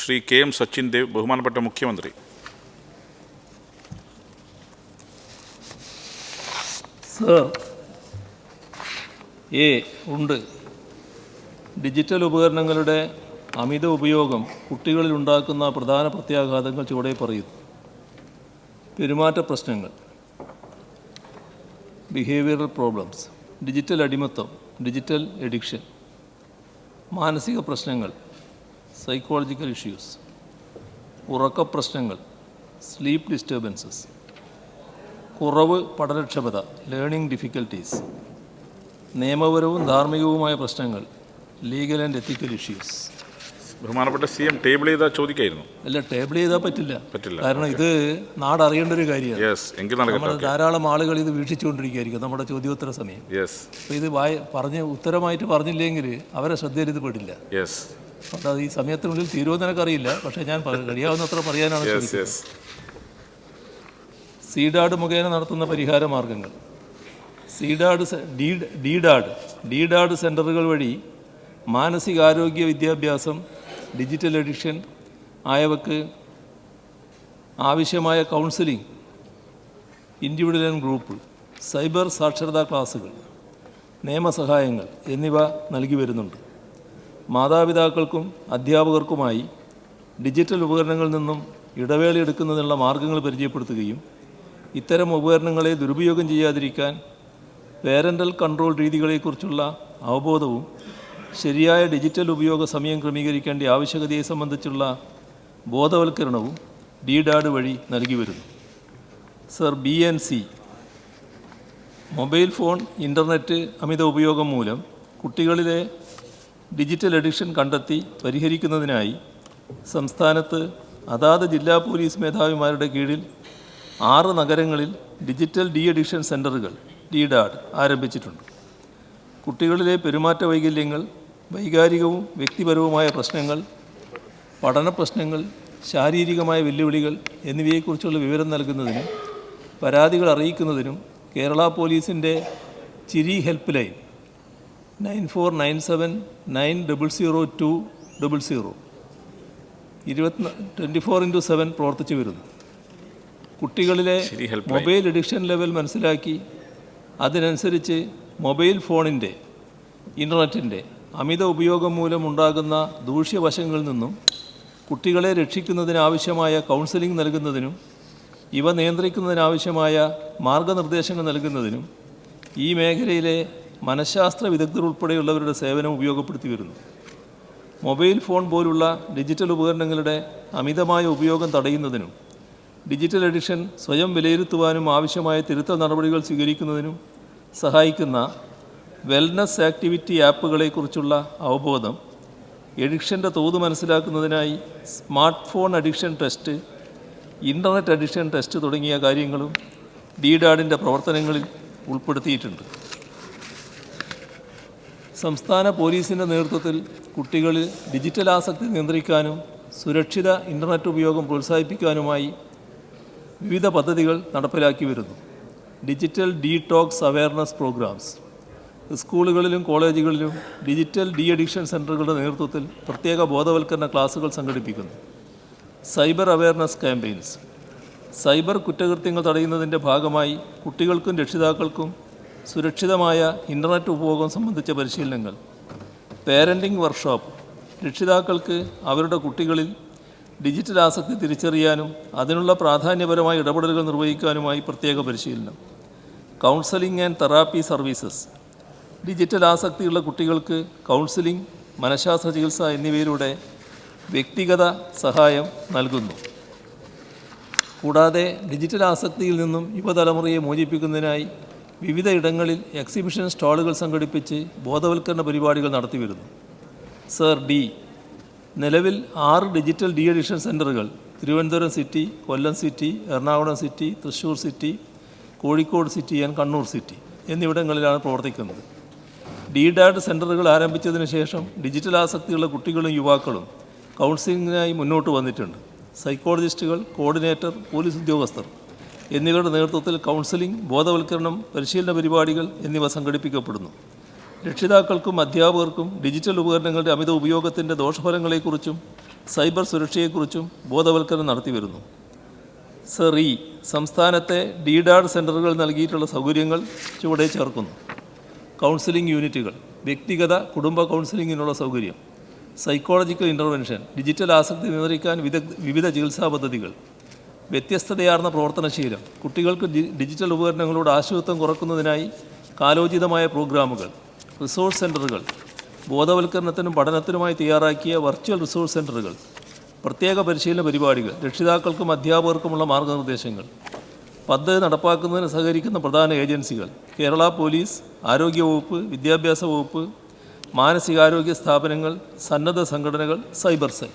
Shri K M Sachin Dev ബഹുമാനപ്പെട്ട മുഖ്യമന്ത്രി. A ഉണ്ട്. ഡിജിറ്റൽ ഉപകരണങ്ങളുടെ അമിത ഉപയോഗം കുട്ടികളിൽ ഉണ്ടാക്കുന്ന പ്രധാന പ്രത്യാഘാതങ്ങൾ ചുവടെ പറയുന്നു. പെരുമാറ്റ പ്രശ്നങ്ങൾ. ബിഹേവിയറൽ പ്രോബ്ലംസ് ഡിജിറ്റൽ അടിമത്തം. ഡിജിറ്റൽ എഡിക്ഷൻ മാനസിക പ്രശ്നങ്ങൾ. സൈക്കോളജിക്കൽ ഇഷ്യൂസ് ഉറക്ക പ്രശ്നങ്ങൾ സ്ലീപ്പ് ഡിസ്റ്റർബൻസസ് കുറവ് പഠനക്ഷമത ലേണിംഗ് ഡിഫിക്കൽട്ടീസ് നിയമപരവും ധാർമ്മികവുമായ പ്രശ്നങ്ങൾ ലീഗൽ ആൻഡ് എത്തിക്കൽ ഇഷ്യൂസ് ബഹുമാനപ്പെട്ട സി എം ടേബിൾ ചെയ്താൽ ചോദിക്കായിരുന്നു. അല്ല ടേബിൾ ചെയ്താൽ പറ്റില്ല. പറ്റില്ല. കാരണം ഇത് നാട് അറിയേണ്ട ഒരു കാര്യമാണ് നമ്മൾ ധാരാളം ആളുകൾ ഇത് വീക്ഷിച്ചുകൊണ്ടിരിക്കുകയായിരിക്കും. നമ്മുടെ ചോദ്യോത്തര സമയം. യെസ് ഇത് വായ പറഞ്ഞ് ഉത്തരമായിട്ട് പറഞ്ഞില്ലെങ്കിൽ അവരെ ശ്രദ്ധയിൽ ഇത് പെടില്ല. യെസ് അത് ഈ സമയത്തിനുള്ളിൽ തീരുമെന്ന് എനിക്കറിയില്ല. പക്ഷേ ഞാൻ കഴിയാവുന്നത്ര പറയാനാണ് ശ്രമിക്കുന്നത് സീഡാഡ് മുഖേന നടത്തുന്ന പരിഹാര മാർഗങ്ങൾ. സീഡാഡ് ഡീഡാഡ് ഡീഡാഡ് സെന്ററുകൾ വഴി മാനസികാരോഗ്യ വിദ്യാഭ്യാസം ഡിജിറ്റൽ എഡിക്ഷൻ ആയവക്ക് ആവശ്യമായ counselling individual and group cyber സാക്ഷരതാ ക്ലാസുകൾ നിയമസഹായങ്ങൾ എന്നിവ നൽകി വരുന്നുണ്ട്. മാതാപിതാക്കൾക്കും അധ്യാപകർക്കുമായി ഡിജിറ്റൽ ഉപകരണങ്ങളിൽ നിന്നും ഇടവേള എടുക്കുന്നതിനുള്ള മാർഗങ്ങൾ പരിചയപ്പെടുത്തുകയും ഇത്തരം ഉപകരണങ്ങളെ ദുരുപയോഗം ചെയ്യാതിരിക്കാൻ പേരന്റൽ കൺട്രോൾ രീതികളെക്കുറിച്ചുള്ള അവബോധവും ശരിയായ ഡിജിറ്റൽ ഉപയോഗ സമയം ക്രമീകരിക്കേണ്ട ആവശ്യകതയെ സംബന്ധിച്ചുള്ള ബോധവൽക്കരണവും ഡി ഡാഡ് വഴി നൽകി വരുന്നു. Sir B N C mobile phone internet അമിത ഉപയോഗം മൂലം കുട്ടികളിലെ ഡിജിറ്റൽ അഡിക്ഷൻ കണ്ടെത്തി പരിഹരിക്കുന്നതിനായി സംസ്ഥാനത്ത് അതാത് ജില്ലാ പോലീസ് മേധാവിമാരുടെ കീഴിൽ ആറ് നഗരങ്ങളിൽ ഡിജിറ്റൽ ഡി അഡിക്ഷൻ സെന്ററുകൾ ഡി ഡാഡ് ആരംഭിച്ചിട്ടുണ്ട്. കുട്ടികളിലെ പെരുമാറ്റ വൈകല്യങ്ങൾ വൈകാരികവും വ്യക്തിപരവുമായ പ്രശ്നങ്ങൾ പഠന പ്രശ്നങ്ങൾ ശാരീരികമായ വെല്ലുവിളികൾ എന്നിവയെക്കുറിച്ചുള്ള വിവരം നൽകുന്നതിനും പരാതികൾ അറിയിക്കുന്നതിനും കേരള പോലീസിന്റെ Chiri help line nine four nine seven nine double zero two double zero. ഇരുപത്തി ട്വന്റി ഫോർ ഇന്റു സെവൻ പ്രവർത്തിച്ചു വരുന്നു. കുട്ടികളിലെ മൊബൈൽ എഡിക്ഷൻ ലെവൽ മനസ്സിലാക്കി അതിനനുസരിച്ച് മൊബൈൽ ഫോണിന്റെ ഇന്റർനെറ്റിന്റെ അമിത ഉപയോഗം മൂലം ഉണ്ടാകുന്ന ദൂഷ്യവശങ്ങളിൽ നിന്നും കുട്ടികളെ രക്ഷിക്കുന്നതിനാവശ്യമായ കൗൺസിലിംഗ് നൽകുന്നതിനും ഇവ നിയന്ത്രിക്കുന്നതിനാവശ്യമായ മാർഗനിർദ്ദേശങ്ങൾ നൽകുന്നതിനും ഈ മേഖലയിലെ മനഃശാസ്ത്ര വിദഗ്ധർ ഉൾപ്പെടെയുള്ളവരുടെ സേവനം ഉപയോഗപ്പെടുത്തി വരുന്നു. മൊബൈൽ ഫോൺ പോലുള്ള ഡിജിറ്റൽ ഉപകരണങ്ങളുടെ അമിതമായ ഉപയോഗം തടയുന്നതിനും ഡിജിറ്റൽ എഡിഷൻ സ്വയം വിലയിരുത്തുവാനും ആവശ്യമായ തിരുത്തൽ നടപടികൾ സ്വീകരിക്കുന്നതിനും സഹായിക്കുന്ന വെൽനസ് ആക്ടിവിറ്റി ആപ്പുകളെക്കുറിച്ചുള്ള അവബോധം എഡിക്ഷന്റെ തോത് മനസ്സിലാക്കുന്നതിനായി smart phone addiction test internet addiction test തുടങ്ങിയ കാര്യങ്ങളും ഡിഡാഡിന്റെ പ്രവർത്തനങ്ങളിൽ ഉൾപ്പെടുത്തിയിട്ടുണ്ട്. സംസ്ഥാന പോലീസിന്റെ നേതൃത്വത്തിൽ കുട്ടികളിൽ ഡിജിറ്റൽ ആസക്തി നിയന്ത്രിക്കാനും സുരക്ഷിത ഇന്റർനെറ്റ് ഉപയോഗം പ്രോത്സാഹിപ്പിക്കാനുമായി വിവിധ പദ്ധതികൾ നടപ്പിലാക്കി വരുന്നു. ഡിജിറ്റൽ ഡീടോക്സ് അവയർനെസ് പ്രോഗ്രാംസ് സ്കൂളുകളിലും കോളേജുകളിലും ഡിജിറ്റൽ ഡി അഡിക്ഷൻ സെന്ററുകളുടെ നേതൃത്വത്തിൽ പ്രത്യേക ബോധവൽക്കരണ ക്ലാസുകൾ സംഘടിപ്പിക്കുന്നു. സൈബർ അവയർനെസ് ക്യാമ്പയിൻസ് സൈബർ കുറ്റകൃത്യങ്ങൾ തടയുന്നതിന്റെ ഭാഗമായി കുട്ടികൾക്കും രക്ഷിതാക്കൾക്കും സുരക്ഷിതമായ ഇന്റർനെറ്റ് ഉപയോഗം സംബന്ധിച്ച പരിശീലനങ്ങൾ പേരന്റിംഗ് വർക്ക്ഷോപ്പ് രക്ഷിതാക്കൾക്ക് അവരുടെ കുട്ടികളിൽ ഡിജിറ്റൽ ആസക്തി തിരിച്ചറിയാനും അതിനുള്ള പ്രാധാന്യപരമായ ഇടപെടലുകൾ നിർവഹിക്കാനുമായി പ്രത്യേക പരിശീലനം counselling and therapy services digital ആസക്തിയുള്ള കുട്ടികൾക്ക് കൗൺസിലിംഗ് മനഃശാസ്ത്ര ചികിത്സ എന്നിവയിലൂടെ വ്യക്തിഗത സഹായം നൽകുന്നു. കൂടാതെ ഡിജിറ്റൽ ആസക്തിയിൽ നിന്നും യുവതലമുറയെ മോചിപ്പിക്കുന്നതിനായി വിവിധ ഇടങ്ങളിൽ എക്സിബിഷൻ സ്റ്റാളുകൾ സംഘടിപ്പിച്ച് ബോധവൽക്കരണ പരിപാടികൾ നടത്തി വരുന്നു. സർ ഡി നിലവിൽ ആറ് ഡിജിറ്റൽ ഡി എഡിഷൻ സെന്ററുകൾ Thiruvananthapuram city Kollam city Ernakulam city Thrissur city Kozhikode city and Kannur city എന്നിവിടങ്ങളിലാണ് പ്രവർത്തിക്കുന്നത്. ഡി ഡാഡ് സെന്ററുകൾ ആരംഭിച്ചതിന് ശേഷം ഡിജിറ്റൽ ആസക്തിയുള്ള കുട്ടികളും യുവാക്കളും കൗൺസിലിങ്ങിനായി മുന്നോട്ട് വന്നിട്ടുണ്ട്. സൈക്കോളജിസ്റ്റുകൾ കോർഡിനേറ്റർ പോലീസ് ഉദ്യോഗസ്ഥർ. എന്നിവരുടെ നേതൃത്വത്തിൽ കൗൺസിലിംഗ് ബോധവൽക്കരണം പരിശീലന പരിപാടികൾ എന്നിവ സംഘടിപ്പിക്കപ്പെടുന്നു. രക്ഷിതാക്കൾക്കും അധ്യാപകർക്കും ഡിജിറ്റൽ ഉപകരണങ്ങളുടെ അമിത ഉപയോഗത്തിന്റെ ദോഷഫലങ്ങളെക്കുറിച്ചും സൈബർ സുരക്ഷയെക്കുറിച്ചും ബോധവൽക്കരണം നടത്തിവരുന്നു. ഇ സംസ്ഥാനത്തെ ഡിഡാഡ് സെന്ററുകൾ നൽകിയിട്ടുള്ള സൗകര്യങ്ങൾ ചുവടെ ചേർക്കുന്നു. കൗൺസിലിംഗ് യൂണിറ്റുകൾ വ്യക്തിഗത കുടുംബ കൗൺസിലിങ്ങിനുള്ള സൗകര്യം സൈക്കോളജിക്കൽ ഇന്റർവെൻഷൻ ഡിജിറ്റൽ ആസക്തി നിയന്ത്രിക്കാൻ വിവിധ ചികിത്സാ പദ്ധതികൾ വ്യത്യസ്തതയാർന്ന പ്രവർത്തനശീലം. കുട്ടികൾക്ക് ഡിജിറ്റൽ ഉപകരണങ്ങളോട് ആശ്രിതത്വം കുറക്കുന്നതിനായി കാലോചിതമായ പ്രോഗ്രാമുകൾ റിസോഴ്സ് സെന്ററുകൾ ബോധവൽക്കരണത്തിനും പഠനത്തിനുമായി തയ്യാറാക്കിയ വെർച്വൽ റിസോഴ്സ് സെന്ററുകൾ പ്രത്യേക പരിശീലന പരിപാടികൾ രക്ഷിതാക്കൾക്കും അധ്യാപകർക്കുമുള്ള മാർഗനിർദ്ദേശങ്ങൾ പദ്ധതി നടപ്പാക്കുന്നതിന് സഹകരിക്കുന്ന പ്രധാന ഏജൻസികൾ കേരള പോലീസ് ആരോഗ്യവകുപ്പ് വിദ്യാഭ്യാസ വകുപ്പ് മാനസികാരോഗ്യ സ്ഥാപനങ്ങൾ സന്നദ്ധ സംഘടനകൾ സൈബർ സെൽ.